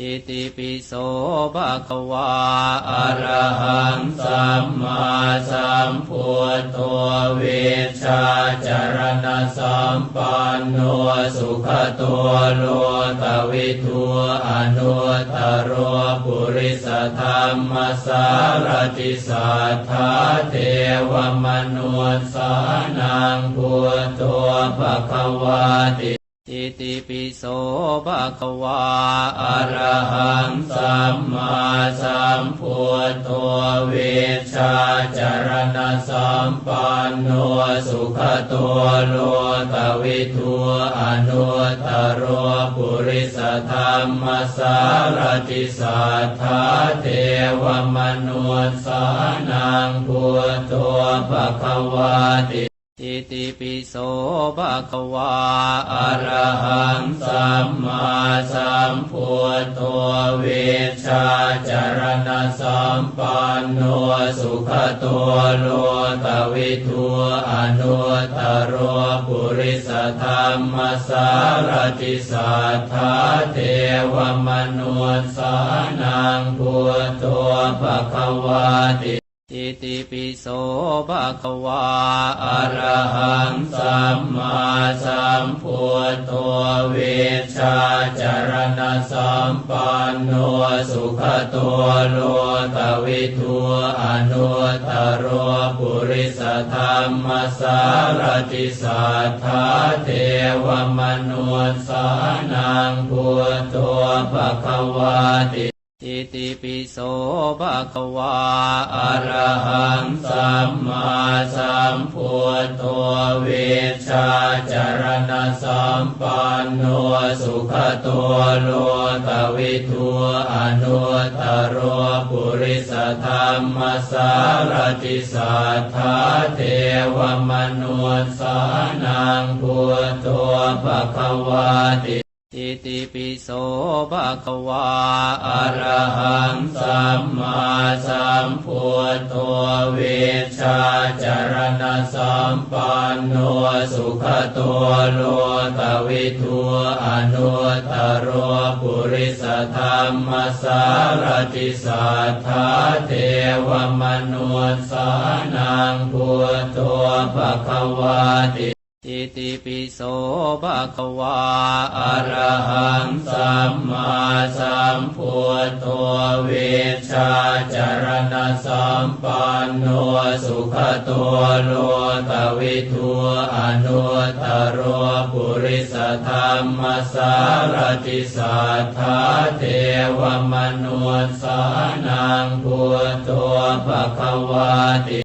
อิติปิโสภะคะวาอะระหังสัมมาสัมพุทโธเวชาจารณะสัมปันโนสุขตัวโลกวิทูอนุตตโรปุริสธรรมสารติสัทธาเทวมนุสสานังพุทโธภะคะวาติ ติปิโสภะคะวาอะระหังสัมมาสัมพุทโธเวชชาจารณสัมปันโนสุขตัวโลกวิทูอนุตโรปุริสธรรมสารติสัทธาเทวมนุสสานังพุทโธภะคะวาติ อิติปิโสภะคะวาอะระหังสัมมาสัมพุทโธเวชชาจารณสัมปันโนสุขตัวโลกวิทูอนุตตโรปุริสธรรมสารติสัทธาเทวมนุสสานังพุทโธภะคะวาติ อิติปิโสภะคะวาอะระหังสัมมาสัมพุทโธเวชชาจารณสัมปันโนสุขตัวโลกวิทูอนุตตรโรปุริสธรรมสารติสัทธาเทวมนุสสานังพุทโธภะคะวาติ อิติปิโสภะคะวาอะระหังสัมมาสัมพุทโธเวชาจารณสัมปันโนสุขตัวโลกวิทูอนุตตโรปุริสธรรมสารติสัทธาเทวมนุสสานังพุทโธภะคะวาติ อิติปิโสภะคะวาอะระหังสัมมาสัมพุทโธเวชาจารณสัมปันโนสุขตัวโลกวิทูอนุตโรปุริสธรรมสารติสัทธาเทวมนุสสานังพุทโธภะคะวาติ อิติปิโสภะคะวาอะระหังสัมมาสัมพุทโธเวชาจารณะสัมปันโนสุขตัวโลกวิทูอนุตตโรปุริสธรรมสารติสัทธาเทวมนุสสานังพุทโธภะคะวาติ